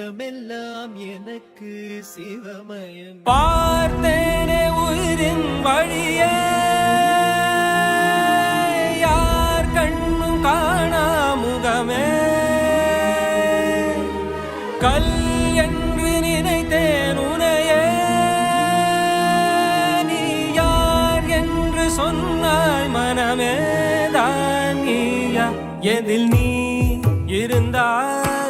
முத்தமெல்லாம் எனக்கு சிவமயம். பார்த்தேனே உயிரின் வழிய. யார் கண்ணும் காணா முகமே. கல் என்று நினைத்தேன் உனையே. நீ யார் என்று சொன்னாய் மனமே தான் நீயா எதில் நீ இருந்தாய்?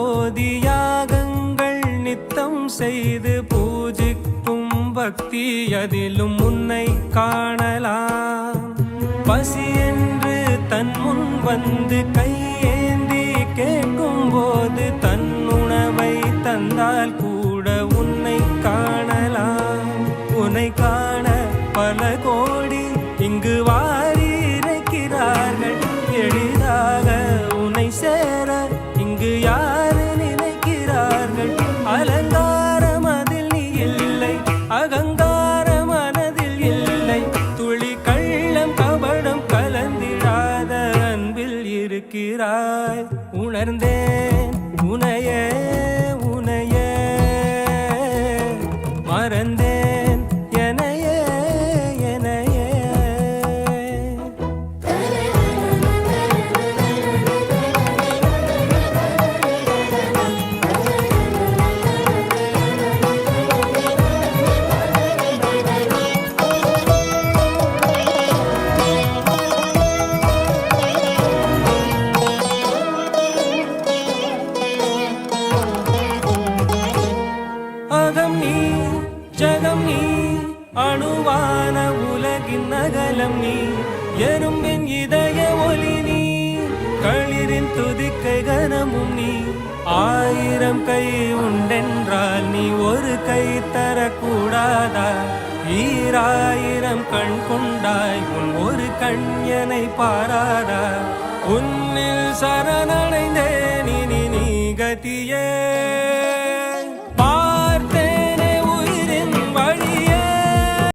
ஓதி யாகங்கள் நித்தம் செய்து பூஜிக்கும் பக்தி அதிலும் உன்னை காணலாம். பசி என்று தன் முன் வந்து கையே இருக்கிறாய் உணர்ந்தேன் உனையே. அகம் நீ ஜகம் நீ அணுவான உலகின் நகலம் நீ எறும்பின் இதய ஒளி நீ களிரின் துதிக்கை கனமும் நீ ஆயிரம் கை உண்டென்றால் நீ ஒரு கை தரக்கூடாதா? ஈராயிரம் கண் கொண்டாய் உன் ஒரு கண் கண்யனை பாராதா? உன்னில் சரணடைந்தே